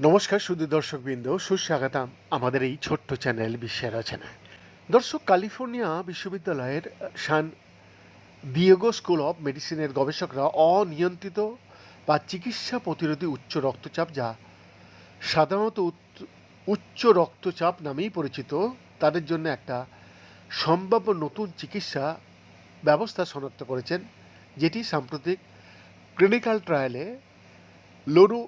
নমস্কার শুধু দর্শকবৃন্দ, সুস্বাগতম আমাদের এই ছোট্ট চ্যানেল বিশ্বের রচনায়। দর্শক, ক্যালিফোর্নিয়া বিশ্ববিদ্যালয়ের সান দিয়েগো স্কুল অফ মেডিসিনের গবেষকরা অনিয়ন্ত্রিত বা চিকিৎসা প্রতিরোধী উচ্চ রক্তচাপ যা সাধারণত উচ্চ- উচ্চ রক্তচাপ নামেই পরিচিত, তাদের জন্য একটা সম্ভাব্য নতুন চিকিৎসা ব্যবস্থা শনাক্ত করেছেন যেটি সাম্প্রতিক ক্লিনিক্যাল ট্রায়ালে লোরু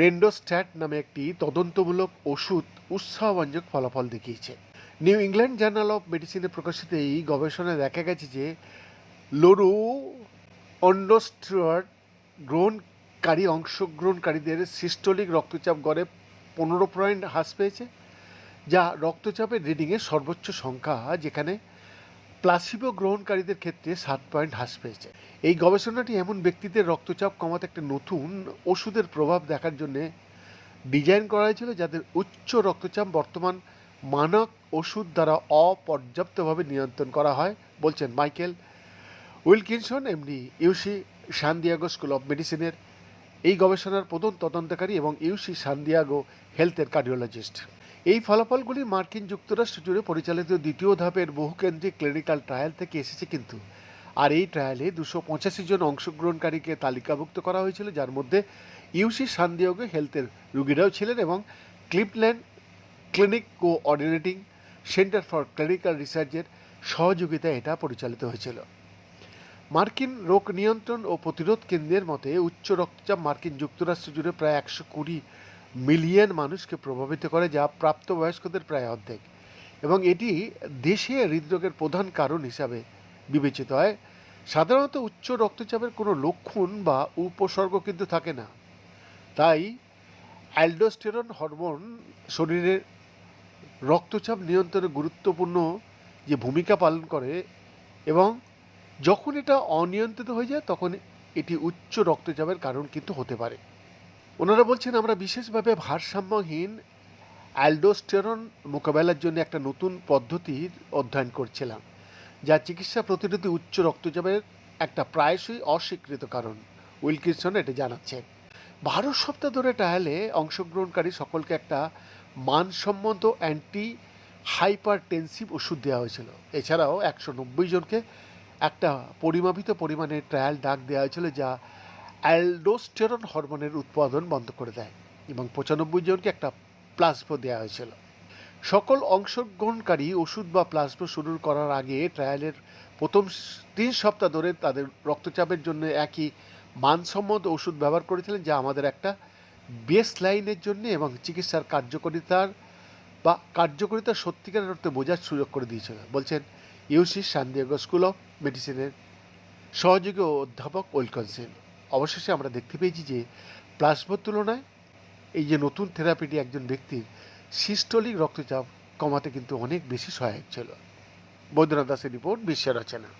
রেন্ডোস্ট্যাট নামে একটি তদন্তমূলক ওষুধ উৎসাহব্যঞ্জক ফলাফল দেখিয়েছে। নিউ ইংল্যান্ড জার্নাল অফ মেডিসিনে প্রকাশিত এই গবেষণায় দেখা গেছে যে লোরু অন্ডোস্টেরয়েড গ্রহণকারী অংশগ্রহণকারীদের সিস্টোলিক রক্তচাপ গড়ে পনেরো পয়েন্ট হ্রাস পেয়েছে, যা রক্তচাপের রিডিংয়ের সর্বোচ্চ সংখ্যা, যেখানে প্লাসিবো গ্রহণকারীদের ক্ষেত্রে সাত পয়েন্ট হ্রাস পেয়েছে। এই গবেষণাটি এমন ব্যক্তিদের রক্তচাপ কমাতে একটা নতুন ওষুধের প্রভাব দেখার জন্য ডিজাইন করা হয়েছিল, যাদের উচ্চ রক্তচাপ বর্তমান মানক ওষুধ দ্বারা অপর্যাপ্তভাবে নিয়ন্ত্রণ করা হয়, বলছেন মাইকেল উইলকিনসন এমনি ইউসি সানদিয়াগো স্কুল অফ মেডিসিনের। এই গবেষণার প্রধান তদন্তকারী এবং ইউসি সানদিয়াগো হেলথের কার্ডিওলজিস্ট। এই ফলাফলগুলি মার্কিন যুক্তরাষ্ট্র জুড়ে পরিচালিত দ্বিতীয় ধাপের বহুকেন্দ্রিক ক্লিনিক্যাল ট্রায়াল থেকে এসেছে কিন্তু। আর এই ট্রায়ালে দুশো পঁচাশি জন অংশগ্রহণকারীকে তালিকাভুক্ত করা হয়েছিল, যার মধ্যে ইউসি সানদিয়াগো হেলথের রুগীরাও ছিলেন এবং Cleveland clinic coordinating center for clinical রিসার্চের সহযোগিতায় এটা পরিচালিত হয়েছিল। মার্কিন রোগ নিয়ন্ত্রণ ও প্রতিরোধ কেন্দ্রের মতে, উচ্চ রক্তচাপ মার্কিন যুক্তরাষ্ট্র জুড়ে প্রায় একশো কুড়ি মিলিয়ন মানুষকে প্রভাবিত করে, যা প্রাপ্তবয়স্কদের প্রায় অর্ধেক। এবং এটি দেশে হৃদরোগের প্রধান কারণ হিসাবে বিবেচিত হয়। সাধারণত উচ্চ রক্তচাপের কোনো লক্ষণ বা উপসর্গ কিন্তু থাকে না। তাই অ্যালডোস্টেরন হরমোন শরীরের রক্তচাপ নিয়ন্ত্রণে গুরুত্বপূর্ণ যে ভূমিকা পালন করে এবং যখন এটা অনিয়ন্ত্রিত হয়ে যায়, তখন এটি উচ্চ রক্তচাপের কারণ কিন্তু হতে পারে। ওনারা বলছেন, আমরা বিশেষভাবে ভারসাম্যহীন অ্যালডোস্টেরন মোকাবেলার জন্য একটা নতুন পদ্ধতির অধ্যয়ন করছিলাম, যা চিকিৎসা প্রতিরোধী উচ্চ রক্তচাপের একটা প্রায়শই অস্বীকৃত কারণ, উইলকিনসন এটা জানাচ্ছেন বারো সপ্তাহ ধরে ট্রায়ালে অংশগ্রহণকারী সকলকে একটা মানসম্মত অ্যান্টি হাইপারটেনসিভ ওষুধ দেওয়া হয়েছিল। এছাড়াও একশো নব্বই জনকে একটা পরিমাপিত পরিমাণে ট্রায়াল ডাক দেওয়া হয়েছিল, যা অ্যালডোস্টেরন হরমোনের উৎপাদন বন্ধ করে দেয় এবং পঁচানব্বই জনকে একটা প্লাজমো দেওয়া হয়েছিল। সকল অংশগ্রহণকারী ওষুধ বা প্লাজমো শুরু করার আগে ট্রায়ালের প্রথম তিন সপ্তাহ ধরে তাদের রক্তচাপের জন্য একই মানসম্মত ওষুধ ব্যবহার করেছিলেন, যা আমাদের একটা বেস লাইনের জন্য এবং চিকিৎসার কার্যকারিতার বা কার্যকারিতা সত্যিকারের অর্থে বোঝার সুযোগ করে দিয়েছিল, বলছেন ইউসি সান্দিয়াগো স্কুল অফ মেডিসিনের সহযোগী অধ্যাপক ওয়েলকনসেন অবশেষে আমরা দেখতে পেয়েছি যে প্লাসবোর তুলনায় এই যে নতুন থেরাপিটি একজন ব্যক্তির সিস্টোলিক রক্তচাপ কমাতে কিন্তু অনেক বেশি সহায়ক ছিল। বৈদ্যনাথ দাসের রিপোর্ট বিশ্বের রচনা।